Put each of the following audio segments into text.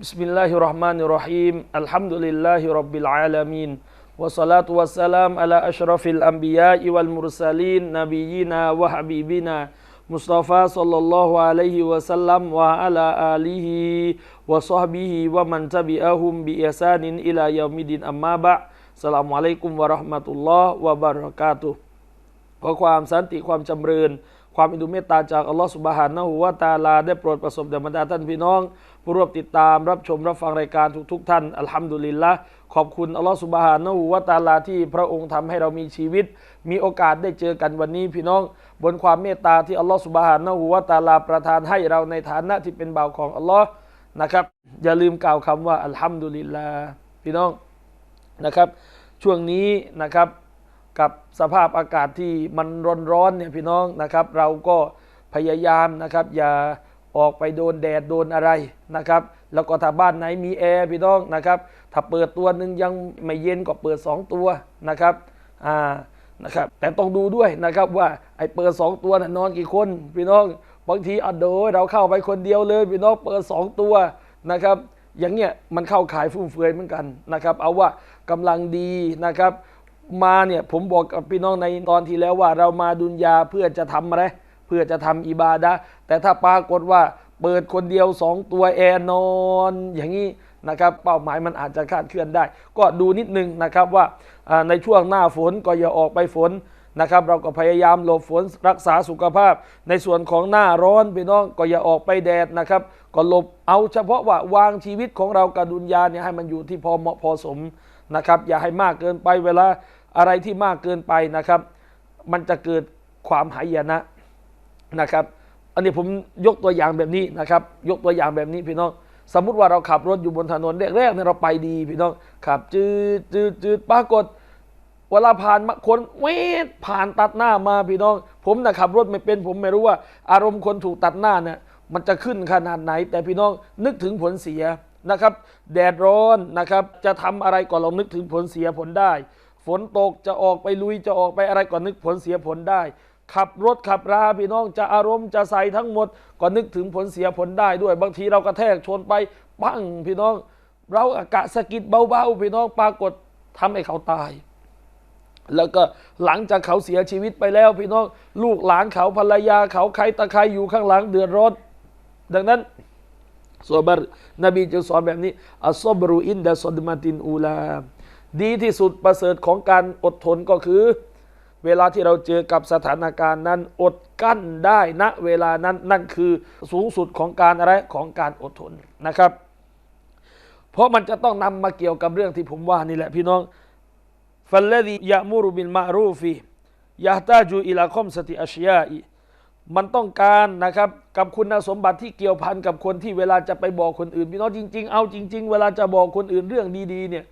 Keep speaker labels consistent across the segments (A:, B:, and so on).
A: Bismillahirrahmanirrahim. Alhamdulillahi rabbil alamin. Wassalatu wassalam ala ashrafil anbiya'i
B: wal mursalin nabiyina wa habibina มุสตาฟาสัลลัลลอฮุอะลัยฮิวะสัลลัมวะอัลาอาลีฮิวะซอฮบิฮิวะมันตะบิอะฮุมบิอิซานินอิลายามิดินอัมมาบะสลามุอะลัยกุมวะราะห์มะตุลลอฮ์วะบารักาตุขอความสันติความจำเริญ ความอินดุเมตตาจากอัลลอฮ์สุบฮานะฮูวะตาลา ได้โปรดประสบแด่บรรดาท่านพี่น้อง ผู้ร่วมติดตามรับชมรับฟังรายการทุกๆ ท่าน อัลฮัมดุลิลละขอบคุณอัลลอฮฺสุบฮานะฮูวะตาลาที่พระองค์ทำให้เรามีชีวิต มีโอกาสได้เจอกันวันนี้พี่น้อง บนความเมตตาที่อัลลอฮฺสุบฮานะฮูวะตาลาประทานให้เราในฐานะที่เป็นบ่าวของอัลลอฮ์นะครับ อย่าลืมกล่าวคำว่าอัลฮัมดุลิลละพี่น้องนะครับ ช่วงนี้นะครับกับสภาพอากาศที่มันร้อนๆเนี่ยพี่น้องนะครับ เราก็พยายามนะครับ อย่า ออกไปโดนแดดโดนอะไรนะครับ แล้วก็ถ้าบ้านไหนมีแอร์พี่น้องนะครับ ถ้าเปิดตัวหนึ่งยังไม่เย็นก็เปิดสองตัวนะครับอ่านะครับ แต่ต้องดูด้วยนะครับว่าไอ้เปิดสองตัวนะนอนกี่คนพี่น้องบางทีอัดโดยเราเข้าไปคนเดียวเลยพี่น้องเปิดสองตัวนะครับ อย่างเงี้ยมันเข้าขายฟุ่มเฟือยเหมือนกันนะครับ เอาว่ากำลังดีนะครับ มาเนี่ยผมบอกกับพี่น้องในตอนที่แล้วว่าเรามาดุนยาเพื่อจะทำอะไร พื่อจะทำอิบาดะแต่ถ้าปรากฏว่าเปิดคนเดียวสองตัวแอร์นอนอย่างนี้นะครับเป้าหมายมันอาจจะคาดเคลื่อนได้ ก็ดูนิดนึงนะครับว่าอ่าในช่วงหน้าฝนก็อย่าออกไปฝนนะครับเราก็พยายามหลบฝนรักษาสุขภาพ ในส่วนของหน้าร้อนพี่น้องก็อย่าออกไปแดดนะครับก็หลบเอาเฉพาะว่าวางชีวิตของเรากับดุนยาเนี่ยให้มันอยู่ที่พอเหมาะพอสมนะครับอย่าให้มากเกินไปเวลาอะไรที่มากเกินไปนะครับ มันจะเกิดความหายนะ นะครับ อันนี้ผมยกตัวอย่างแบบนี้นะครับ ยกตัวอย่างแบบนี้พี่น้อง สมมุติว่าเราขับรถอยู่บนถนนแรกๆเนี่ยเราไปดีพี่น้องขับจืดจืดจืดปรากฏเวลาผ่านมาคนเวทผ่านตัดหน้ามาพี่น้อง ผมนะขับรถไม่เป็น ผมไม่รู้ว่า อารมณ์คนถูกตัดหน้าเนี่ยมันจะขึ้นขนาดไหน แต่พี่น้องนึกถึงผลเสียนะครับ แดดร้อนนะครับ จะทำอะไรก่อนเรานึกถึงผลเสียผลได้ ฝนตกจะออกไปลุยจะออกไปอะไรก่อนนึกผลเสียผลได้ ขับรถขับราพี่น้องจะอารมณ์จะใส่ทั้งหมด ก็นึกถึงผลเสียผลได้ด้วย บางทีเรากระแทกชนไปปั้งพี่น้อง เราอากะสะกิดเบาๆพี่น้องปรากฏทำให้เขาตาย แล้วก็หลังจากเขาเสียชีวิตไปแล้ว พี่น้องลูกหลานเขาภรรยาเขาใครตะใครอยู่ข้างหลังเดือดร้อนดังนั้นซอบรนบีจะสอนแบบนี้อัสซอบรุอินดะซอดมาตินอูลาดีที่สุดประเสริฐของการอดทนก็คือ เวลาที่เราเจอกับสถานการณ์นั้นอดกั้นได้ณนะเวลานั้นนั่นคือสูงสุดของการอะไรของการอดทนนะครับ เพราะมันจะต้องนำมาเกี่ยวกับเรื่องที่ผมว่านี่แหละพี่น้องฟัลลดียะมูรุบินมารูฟียาตาจูอิลาคอมสติอาชยาอีมันต้องการนะครับกับคุณสมบัติที่เกี่ยวพันกับคนที่เวลาจะไปบอกคนอื่น พี่น้องจริง ๆ เอาจริง ๆ เวลาจะบอกคนอื่นเรื่องดีๆเนี่ย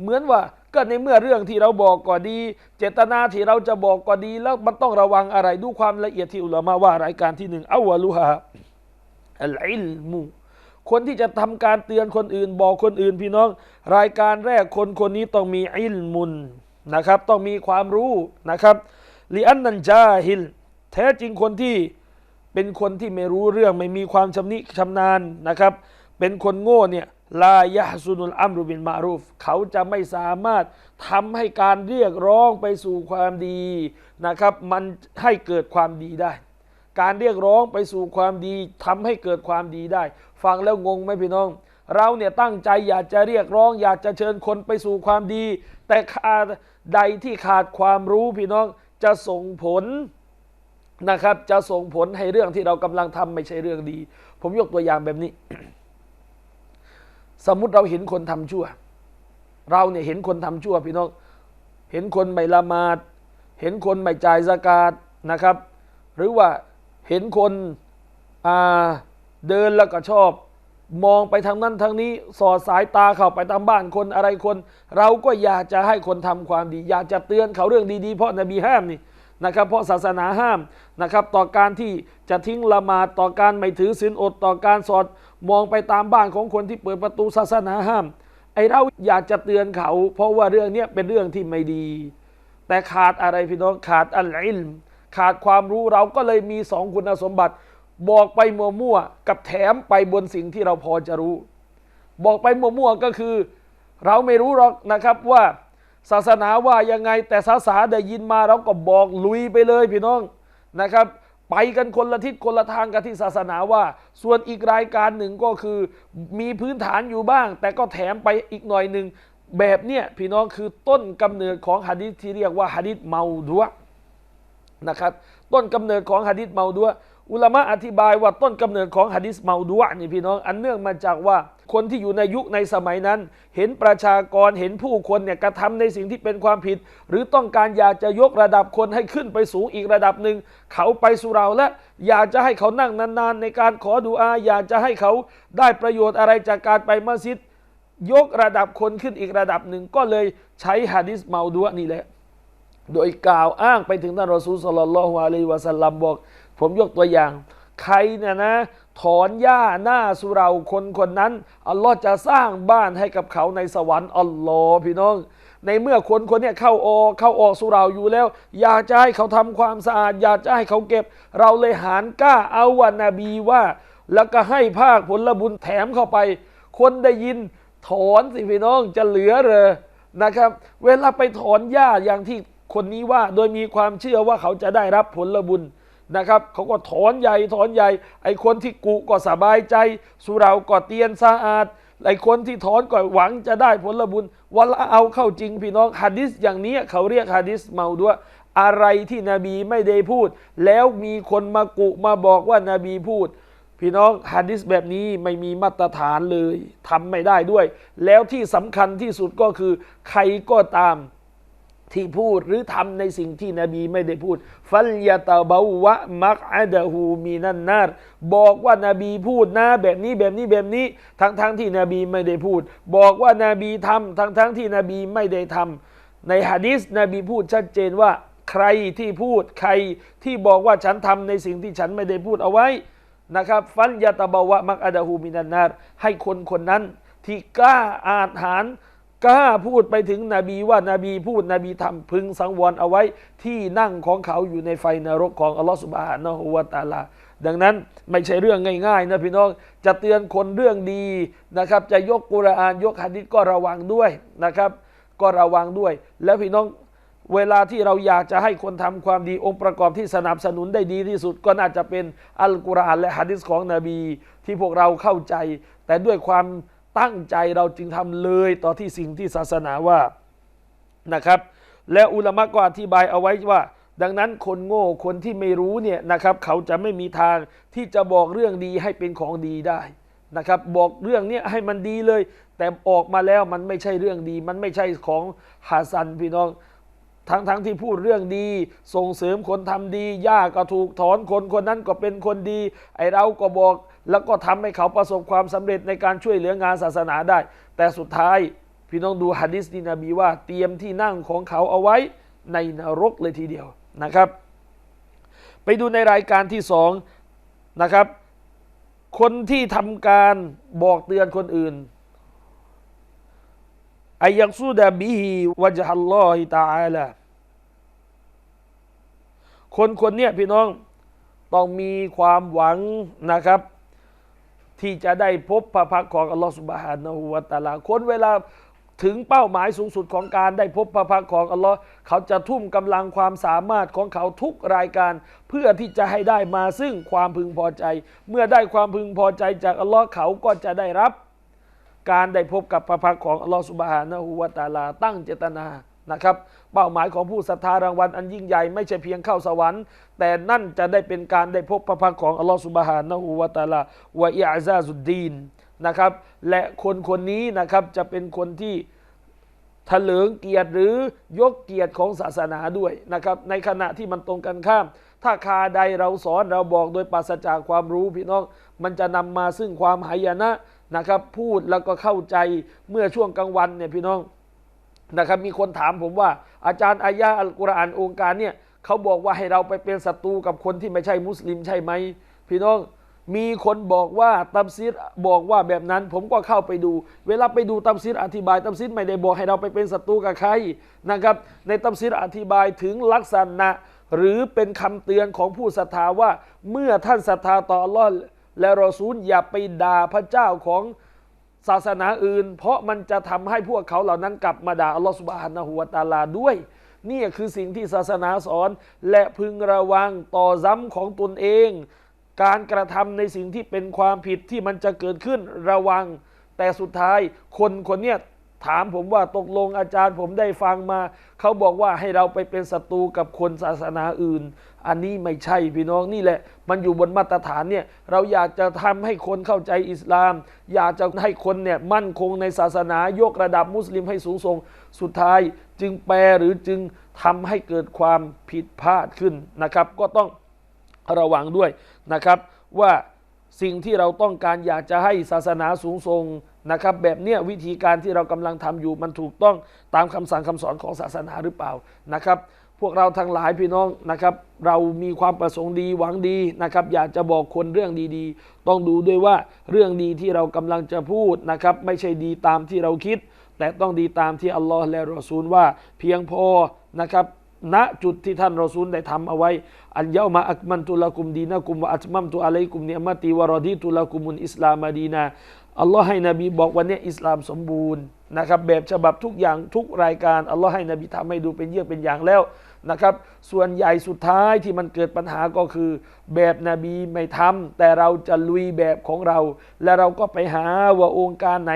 B: เหมือนว่าก็ในเมื่อเรื่องที่เราบอกก็ดี เจตนาที่เราจะบอกก็ดี แล้วมันต้องระวังอะไรดูความละเอียดที่อุลามะว่ารายการที่หนึ่งอาวะลุฮาอัลอิลมูคนที่จะทำการเตือนคนอื่น บอกคนอื่นพี่น้อง รายการแรกคนคนนี้ต้องมีอิลมุนนะครับ ต้องมีความรู้นะครับลิอันนันจาฮิลแท้จริงคนที่เป็นคนที่ไม่รู้เรื่องไม่มีความชำนิชำนาญนะครับ เป็นคนโง่เนี่ย ลายะซุนุลอัมรุบินมารูฟเขาจะไม่สามารถทำให้การเรียกร้องไปสู่ความดีนะครับ มันให้เกิดความดีได้ การเรียกร้องไปสู่ความดีทำให้เกิดความดีได้ ฟังแล้วงงไหมพี่น้อง เราเนี่ยตั้งใจอยากจะเรียกร้อง อยากจะเชิญคนไปสู่ความดี แต่ขาดใดที่ขาดความรู้พี่น้องจะส่งผลนะครับ จะส่งผลให้เรื่องที่เรากำลังทำไม่ใช่เรื่องดี ผมยกตัวอย่างแบบนี้ สมมุติเราเห็นคนทำชั่ว เราเนี่ยเห็นคนทำชั่วพี่น้องเห็นคนไม่ละหมาด เห็นคนไม่จ่ายสกาดนะครับ หรือว่าเห็นคนเดินแล้วก็ชอบ มองไปทางนั้นทางนี้สอดสายตาเข้าไปตามบ้านคนอะไรคน เราก็อยากจะให้คนทำความดี อยากจะเตือนเขาเรื่องดีๆ เพราะนบีห้ามนี่นะครับเพราะศาสนาห้ามนะครับ ต่อการที่จะทิ้งละหมาดต่อการไม่ถือศีลอดต่อการสอด มองไปตามบ้านของคนที่เปิดประตูศาสนาห้าม ไอเราอยากจะเตือนเขา เพราะว่าเรื่องนี้เป็นเรื่องที่ไม่ดี แต่ขาดอะไรพี่น้องขาดอัลอิลมขาดความรู้เราก็เลยมีสองคุณสมบัติ บอกไปมั่วๆกับแถมไปบนสิ่งที่เราพอจะรู้ บอกไปมั่วๆก็คือ เราไม่รู้หรอกนะครับว่าศาสนาว่ายังไงแต่ศาสนาได้ยินมาเราก็บอกลุยไปเลยพี่น้องนะครับ ไปกันคนละทิศคนละทางกับที่ศาสนาว่า ส่วนอีกรายการหนึ่งก็คือมีพื้นฐานอยู่บ้าง แต่ก็แถมไปอีกหน่อยหนึ่งแบบเนี้ยพี่น้องคือต้นกำเนิดของหะดีษที่เรียกว่าหะดีษเมาดัวนะครับ ต้นกำเนิดของหะดีษเมาดัวอุลามะอธิบายว่าต้นกำเนิดของหะดีษเมาดัวนี่พี่น้องอันเนื่องมาจากว่า คนที่อยู่ในยุคในสมัยนั้น เห็นประชากรเห็นผู้คนเนี่ยกระทำในสิ่งที่เป็นความผิด หรือต้องการอยากจะยกระดับคนให้ขึ้นไปสูงอีกระดับหนึ่ง เขาไปสู่เราและอยากจะให้เขานั่งนานๆ ในการขอดุอา อยากจะให้เขาได้ประโยชน์อะไรจากการไปมัสยิด ยกระดับคนขึ้นอีกระดับหนึ่งก็เลยใช้หะดีษเมาดัวนี่แหละโดยกล่าวอ้างไปถึงท่านรอซูลสลลัลลอฮุอะลัยวะสัลลัมบอก ผมยกตัวอย่าง ใครเนี่ยนะ ถอนหญ้าหน้าสุเราคนคนนั้น อัลลอฮ์จะสร้างบ้านให้กับเขาในสวรรค์อัลลอฮ์พี่น้อง ในเมื่อคนคนนี้เข้าออกเข้าออกสุเราอยู่แล้ว อยากจะให้เขาทำความสะอาด อยากจะให้เขาเก็บ เราเลยหารกล้าเอาวันนบีว่า แล้วก็ให้ภาคผลบุญแถมเข้าไป คนได้ยินถอนสิพี่น้องจะเหลือเลยนะครับ เวลาไปถอนหญ้าอย่างที่คนนี้ว่า โดยมีความเชื่อว่าเขาจะได้รับผลบุญ นะครับเขาก็ถอนใหญ่ถอนใหญ่ ไอ้คนที่กุก็สบายใจ สุเราก็เตียนสะอาดไอคนที่ถอนก็หวังจะได้ผลบุญวลาเอาเข้าจริงพี่น้องฮะดิษอย่างนี้เขาเรียกฮะดิษเมาด้วยอะไรที่นบีไม่ได้พูด แล้วมีคนมากุมาบอกว่านาบีพูด พี่น้องฮะดิษแบบนี้ไม่มีมาตรฐานเลยทำไม่ได้ด้วย แล้วที่สำคัญที่สุดก็คือใครก็ตาม ที่พูดหรือทำในสิ่งที่นบีไม่ได้พูด ฟัลยาตาบาวะมักอาดะฮูมีนันนาร์บอกว่านาบีพูดนะแบบนี้แบบนี้แบบนี้ ทั้งทั้งที่นบีไม่ได้พูด บอกว่านาบีทำทั้งทั้งที่นบีไม่ได้ทำในฮะดิษนบีพูดชัดเจนว่า ใครที่พูดใครที่บอกว่าฉันทำในสิ่งที่ฉันไม่ได้พูดเอาไว้นะครับ ฟันยาตาบาวะมักอาดาฮูมินันนาร์ให้คนคนนั้นที่กล้าอาถรรพ์ กล้าพูดไปถึงนบีว่านาบีพูดนบีทำพึงสังวรเอาไว้ที่นั่งของเขาอยู่ในไฟนรกของอัลลอฮฺสุบฮานะฮูวะตะอาลา ดังนั้นไม่ใช่เรื่องง่ายๆนะพี่น้องจะเตือนคนเรื่องดีนะครับ จะยกกุรอานยกฮะดิษก็ระวังด้วยนะครับ ก็ระวังด้วย แล้วพี่น้องเวลาที่เราอยากจะให้คนทำความดีองค์ประกอบที่สนับสนุนได้ดีที่สุด ก็น่าจะเป็นอัลกุรอานและฮะดิษของนบีที่พวกเราเข้าใจ แต่ด้วยความ ตั้งใจเราจึงทำเลยต่อที่สิ่งที่ศาสนาว่านะครับ และอุลามะก็อธิบายเอาไว้ว่า ดังนั้นคนโง่คนที่ไม่รู้เนี่ยนะครับ เขาจะไม่มีทางที่จะบอกเรื่องดีให้เป็นของดีได้นะครับ บอกเรื่องเนี้ยให้มันดีเลย แต่ออกมาแล้วมันไม่ใช่เรื่องดี มันไม่ใช่ของฮาซันพี่น้องทั้งทั้งที่พูดเรื่องดีส่งเสริมคนทำดีย่าก็ถูกถอนคนคนนั้นก็เป็นคนดี ไอเราก็บอก แล้วก็ทำให้เขาประสบความสำเร็จในการช่วยเหลืองานศาสนาได้ แต่สุดท้ายพี่น้องดูฮะดิษที่นบีว่าเตรียมที่นั่งของเขาเอาไว้ในนรกเลยทีเดียวนะครับ ไปดูในรายการที่สองนะครับ คนที่ทำการบอกเตือนคนอื่นอายักซูดะบิฮิวะจฮัลลอฮิตาอาลาคนคนเนี้ยพี่น้องต้องมีความหวังนะครับ ที่จะได้พบพระพักของอัลลอฮฺสุบฮานะฮูวะตะอาลาคนเวลาถึงเป้าหมายสูงสุดของการได้พบพระพักของอัลลอฮ์เขาจะทุ่มกำลังความสามารถของเขาทุกรายการ เพื่อที่จะให้ได้มาซึ่งความพึงพอใจ เมื่อได้ความพึงพอใจจากอัลลอฮ์เขาก็จะได้รับ การได้พบกับพระพักของอัลลอฮฺสุบฮานะฮูวะตะอาลาตั้งเจตนา นะครับ เป้าหมายของผู้ศรัทธารางวัลอันยิ่งใหญ่ไม่ใช่เพียงเข้าสวรรค์ แต่นั่นจะได้เป็นการได้พบพระพักของอัลลอฮฺสุบฮานะฮูวะตาลาวะอิอาซาซุดดีนนะครับ และคนคนนี้นะครับจะเป็นคนที่ถลิงเกียรติหรือยกเกียรติของศาสนาด้วยนะครับ ในขณะที่มันตรงกันข้าม ถ้าคาใดเราสอนเราบอกโดยปราศจากความรู้พี่น้อง มันจะนำมาซึ่งความหายนะนะครับ พูดแล้วก็เข้าใจเมื่อช่วงกลางวันเนี่ยพี่น้อง นะครับมีคนถามผมว่า อาจารย์อายะอัลกุรอานองค์การเนี่ยเขาบอกว่าให้เราไปเป็นศัตรูกับคนที่ไม่ใช่มุสลิมใช่ไหมพี่น้องมีคนบอกว่าตัมซีรบอกว่าแบบนั้นผมก็เข้าไปดู เวลาไปดูตัมซีรอธิบายตัมซีรไม่ได้บอกให้เราไปเป็นศัตรูกับใครนะครับ ในตัมซีรอธิบายถึงลักษณะ หรือเป็นคำเตือนของผู้ศรัทธาว่า เมื่อท่านศรัทธาต่ออัลลอฮ์และรอซูลอย่าไปด่าพระเจ้าของ ศาสนาอื่น เพราะมันจะทำให้พวกเขาเหล่านั้นกลับมาด่าอัลลอฮฺสุบฮานะฮูวะตาลาด้วยนี่คือสิ่งที่ศาสนาสอน และพึงระวังต่อซ้ำของตนเอง การกระทำในสิ่งที่เป็นความผิดที่มันจะเกิดขึ้นระวัง แต่สุดท้ายคนคนเนี้ยถามผมว่าตกลงอาจารย์ผมได้ฟังมา เขาบอกว่าให้เราไปเป็นศัตรูกับคนศาสนาอื่น อันนี้ไม่ใช่พี่น้องนี่แหละ มันอยู่บนมาตรฐานเนี่ยเราอยากจะทำให้คนเข้าใจอิสลาม อยากจะให้คนเนี่ยมั่นคงในศาสนายกระดับมุสลิมให้สูงส่งสุดท้ายจึงแปลหรือจึงทำให้เกิดความผิดพลาดขึ้นนะครับ ก็ต้องระวังด้วยนะครับว่าสิ่งที่เราต้องการอยากจะให้ศาสนาสูงส่งนะครับแบบเนี้ยวิธีการที่เรากำลังทำอยู่มันถูกต้องตามคำสั่งคำสอนของศาสนาหรือเปล่านะครับ พวกเราทั้งหลายพี่น้องนะครับ เรามีความประสงค์ดีหวังดีนะครับ อยากจะบอกคนเรื่องดีๆ ต้องดูด้วยว่าเรื่องดีที่เรากำลังจะพูดนะครับ ไม่ใช่ดีตามที่เราคิด แต่ต้องดีตามที่อัลลอฮ์และรอซูลว่า เพียงพอนะครับณจุดที่ท่านรอซูลได้ทำเอาไว้ อันเยามาอักมันตุลกุมดีนะกุมวะอัตมัมตุอะลัยกุมเนียมะตีวะรอดีตุลกุมุนอิสลามมาดีนาอัลลอฮ์ให้นบีบอกวันนี้อิสลามสมบูรณ์ นะครับแบบฉบับทุกอย่างทุกรายการอัลลอฮ์ให้นบีทำให้ดูเป็นเยี่ยงเป็นอย่างแล้วนะครับ ส่วนใหญ่สุดท้ายที่มันเกิดปัญหาก็คือ แบบนบีไม่ทำแต่เราจะลุยแบบของเรา และเราก็ไปหาว่าองค์การไหน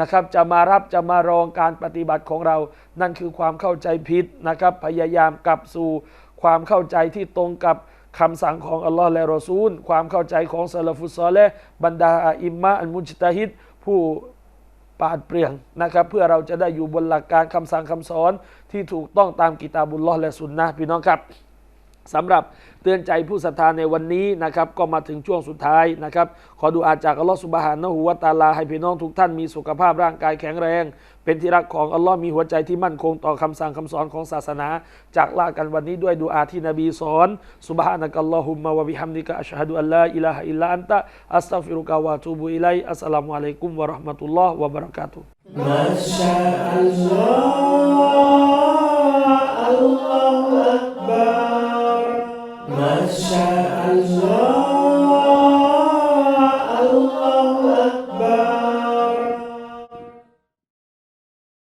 B: นะครับ จะมารับจะมารองการปฏิบัติของเรา นั่นคือความเข้าใจผิดนะครับ พยายามกลับสู่ความเข้าใจที่ตรงกับคำสั่งของอัลลอฮ์และรอซูล ความเข้าใจของซาลฟุซอลและบรรดาอิมมะอันมุจตะฮิดผู้ ปาดเปลี่ยงนะครับ เพื่อเราจะได้อยู่บนหลักการคำสั่งคำสอนที่ถูกต้องตามกิตาบุลลอและสุนนะพี่น้องครับสำหรับเตือนใจผู้ศรัทธาในวันนี้นะครับ ก็มาถึงช่วงสุดท้ายนะครับ ขอดูอาจากอัลลอฮฺสุบฮานะฮูวะตาลา ให้พี่น้องทุกท่านมีสุขภาพร่างกายแข็งแรง เป็นที่รักของอัลลอฮ์มีหัวใจที่มั่นคงต่อคำสั่งคำสอนของศาสนา จากลากันวันนี้ด้วยดูอาที่นบีสอนสุบฮานะกัลลอฮุมมาวะบิฮัมดิกะอัชฮะดุอัลลาอิลาฮะอิลลัอัตะอัสตัฟิรุกะวะตูบุอิลัยอัสสลามุอะลัยกุมวะราะห์มะตุลลอฮ์วะบะเราะกาตุฮ์
A: มาชา
B: อัลลอฮ์อัลลอฮ์